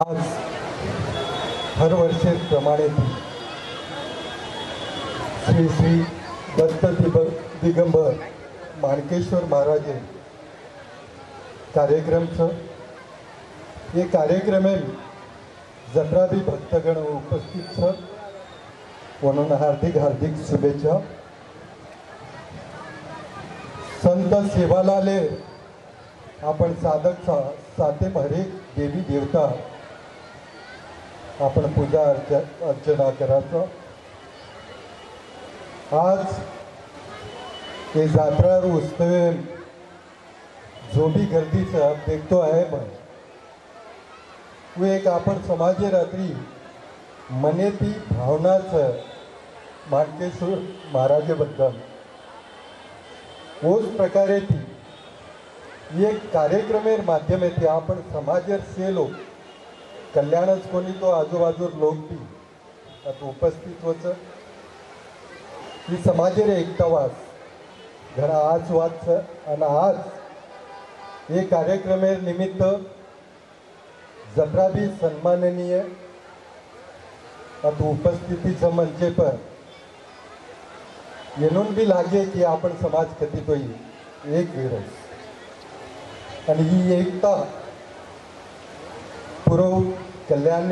आज हर वर्षेप्रमाणे श्री श्री दत्त दिब दिगंबर माणकेश्वर महाराजे कार्यक्रमचं हे कार्यक्रमे जत्रा भक्तगण उपस्थित छ म्हणून हार्दिक हार्दिक शुभेच्छा. संत सेवालाले आपण साधक सा साते हरे देवी देवता आपण पूजा अर्च अर्चना करायचो आज हे जात्रा उत्सवे जो भी गर्दीचा देखतो आहे पण वो एक आपण समाजे रात्री मने ती भावनाच माणकेश्वर महाराजाबद्दल होच प्रकारे ती एक कार्यक्रमेर माध्यमेती आपण समाजेर सेलो कल्याणच कोणी तो आजूबाजूर लोक ती आता उपस्थित होच ही समाजेर एकता वास. घरा आज वाच आणि आज हे कार्यक्रमे निमित्त जत्रा बी सन्माननीय. आता उपस्थितीचं म्हणजे पण. येणून बी लागे की आपण समाज कधी तो एक विरस आणि ही एकता पुरो कल्याण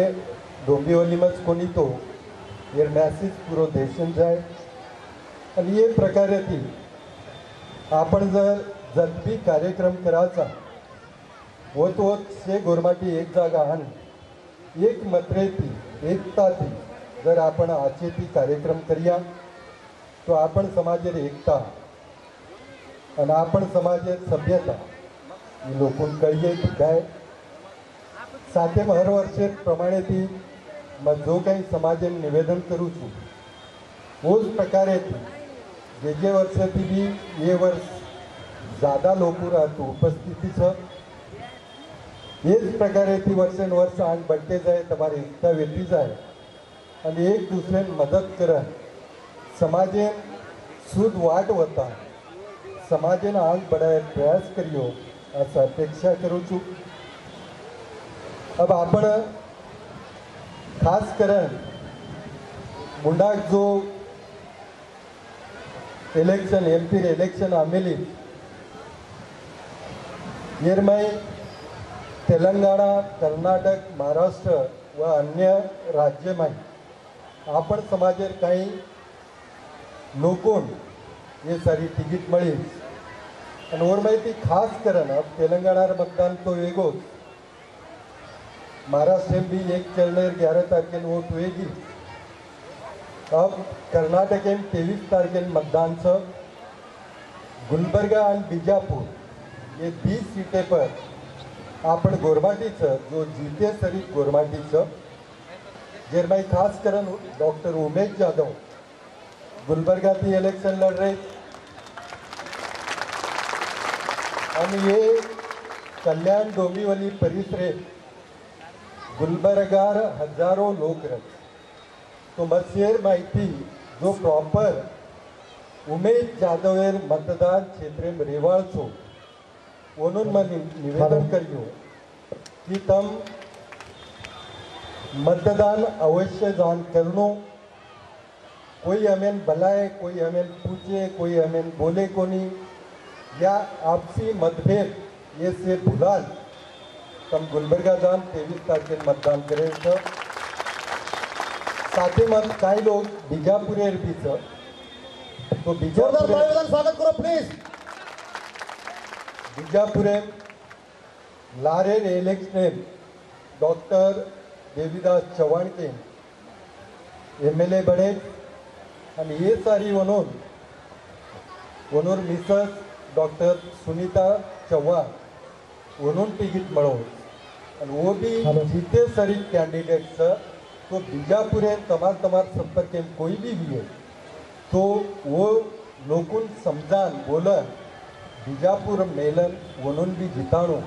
डोंबिवलीमच कोणी तो? एर मॅसेज पुरो देशन जाय. आणि हे प्रकारे ती आपण जर जगबी कार्यक्रम करायचा होत होत से गोरमाटी एक जागा आण. एक मत्रेती एकता ती जर आपण आचे ती कार्यक्रम करूया तो आपण समाजेर एकता आणि आपण समाजेर सभ्यता ही लोकून कळये काय? સાથે હર વર્ષે પ્રમાણેથી જો કંઈ સમાજે નિવેદન કરું છું હું જ પ્રકારેથી, જે જે વર્ષેથી બી એ વર્ષ જ્યાદા લોકો હતું ઉપસ્થિતિ છે, એ જ પ્રકારેથી વર્ષે ને વર્ષે આગ બટકે જાય, તમારી એકતા વેઠી જાય, અને એક દૂસરેને મદદ કરે. સમાજે શુદ્ધ વાટ વતા, સમાજેના આંગ બઢાવે પ્રયાસ કર્યો, આ અપેક્ષા કરું છું. अब आपण खास करून मुंडाक जो इलेक्शन एम पी इलेक्शन आमेली. येरमाई तेलंगणा कर्नाटक महाराष्ट्र व अन्य राज्यमाई. आपण समाजेर काही लोकून हे सारी तिकीट मळी आणि वर माहिती खास करण अब तेलंगणार मतदान तो वेगळोच महाराष्ट्र भी एक चल रहे ग्यारह तारीख वोट हुएगी अब कर्नाटक में तेईस तारीख मतदान मतदानचं. गुलबर्गा आणि बीजापुर ये बीस सीटें पर आपण गोरमाटीचं जो जीते सरी गोरमाटीचं. जेरमाई खास करून डॉक्टर उमेश जाधव गुलबर्गाती इलेक्शन लढ रहे. आणि हे कल्याण डोंबिवली परिसरे गुलबर्गार हजारो लोक रहे तो मत्सेर माहिती जो प्रॉपर उमेश जाधवेर मतदान क्षेत्रे रेवाळचो म्हणून मैं निवेदन करियो कि तम मतदान अवश्य जान करनो कोई हमें बुलाए कोई हमें पूछे कोई हमें बोले को नहीं। या आपसी मतभेद ये से भुलाल। तम गुलबर्गा जान तेवीस तारखेर मतदान करेल. तर साथे मत काही लोक बिजापुरेर बीच तो बिजापुरे स्वागत करो प्लीज बिजापुरे लारेर इलेक्शनेर डॉक्टर देवीदास चव्हाण के एम एल ए बने आणि हे सारी म्हणून म्हणून मिसस डॉक्टर सुनीता चव्हाण म्हणून तिकीट मिळवून. वो भी जीते सरी कैंडिडेट तो बिजापूर है तमाम तमाम संपर्क में कोई भी भी है तो वो लोकून समजान बोलन बिजापूर मेलन म्हणून बी जीताणो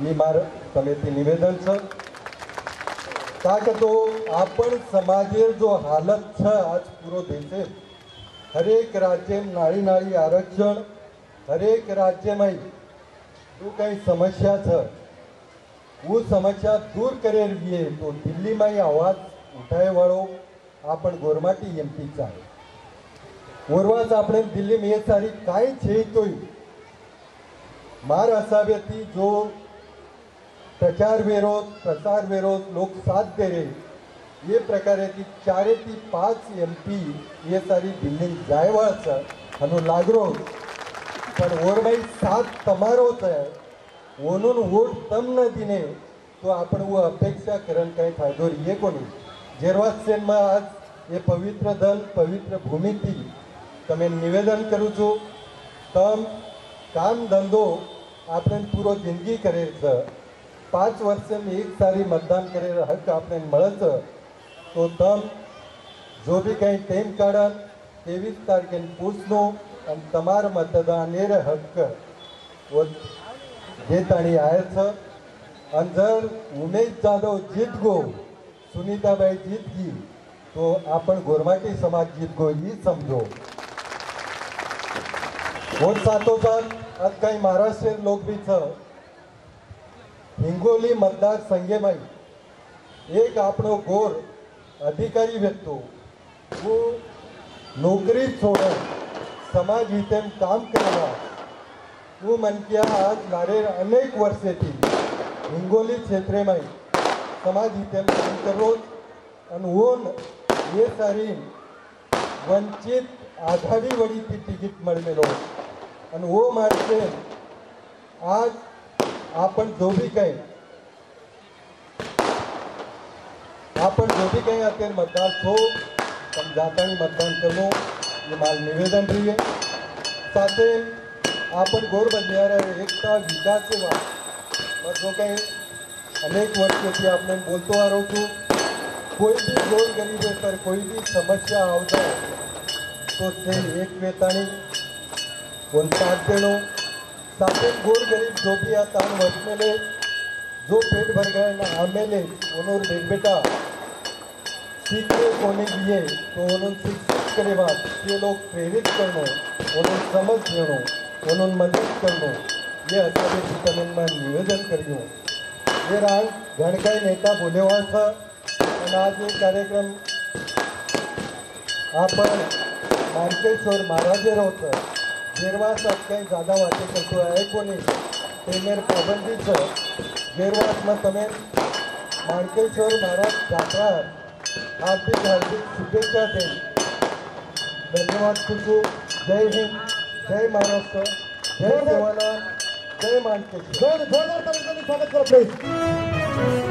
मी मार तले निवेदन सर। का तो आपण समाजे जो हालत छ आज पुरो देशे हरेक राज्य नाळी नाळी आरक्षण हरेक राज्य में जो काही समस्या छ હું સમસ્યા દૂર કરે રહીએ તો દિલ્હીમાં એ અવાજ ઉઠાય વાળો આપણ ગોરમાટી એમપી ચાલે ઓરવાસ આપણે દિલ્હીમાં એ સારી કાંઈ છે તોય મારા હિસાબેથી જો પ્રચાર વિરોધ પ્રસાર વિરોધ લોક સાથ દે રે એ પ્રકારેથી ચારેથી પાંચ એમપી એ સારી દિલ્હી જાય છે અને લાગરો પણ ઓરભાઈ સાથ તમારો છે ઓનું વોટ તમ નથી ને તો આપણે वो અપેક્ષા કરણ કઈ ફાયદો રહીએ કોની જેરવાસ સેનમાં આજ એ પવિત્ર ધન પવિત્ર ભૂમિથી તમે નિવેદન કરું છું તમ કામ ધંધો આપણે પૂરો જિંદગી કરે છે પાંચ વર્ષે એક સારી મતદાન કરે હક આપણે મળે છે તો તમ જો બી કંઈ ટાઈમ કાઢા ત્રેવીસ તારીખે પૂછનો અને તમારા મતદાન એ હક घेत आणि आहेचं. आणि जर उमेश जाधव जीत गो सुनीताबाई जीत गी तो आपण गोरमाटी समाज जीत गो ही समजो. हो साथोसाथ आज काही महाराष्ट्रीयन लोकबीचं हिंगोली मतदार मतदारसंघेमाई एक आपणो गोर अधिकारी व्यक्तो वो नोकरी सोडून समाज हितेम काम करणार तू म्हणते आज नारेर अनेक वर्ष येतील. हिंगोली क्षेत्रेमाई समाज हितरोज आणि ओन हे सारी वंचित आधारी वडी ती तिकीट मेळमेलो आणि हो माणसे आज आपण जो जोबी काही आपण जो जोबी काही आपण मतदार थो समझाता मतदान करू. मला निवेदन रही है आपण गोर बंदियार एक का विकास से बात और जो कहीं अनेक वर्ष से आपने बोलते आ रहा हूँ कोई भी गोर गरीब है पर कोई भी समस्या आवता है तो ते एकमेकांनी कोण साथ देणं? साथीन गोर गरीब जो भी आता वसलेले जो पेट भर गए ना आमेले उन्होंने देख बेटा सीखे कोने दिए तो उन्होंने शिक्षित करे बात. ये लोग प्रेरित करणो उन्होंने समझ देणो उन्होंने मंदिर करनो ये असाध्य चितवन निवेदन करियो ये रांग घणकाई नेता बोले हुआ था और आज ये कार्यक्रम आपण मार्केश्वर महाराजेर होतं गेरवासात काही जादा वाटे करतो. आहे कोणी? तेमेर पाबंदीचं. गेरवासમાં તમે मार्केश्वर महाराज જાત્રા हार्दिक हार्दिक शुभेच्छा છે धन्यवाद ખૂબ जय हिंद. जय महाराष्ट्र जय जवान जय माणसे दोन दोन तालुक्यांनी स्वागत करतो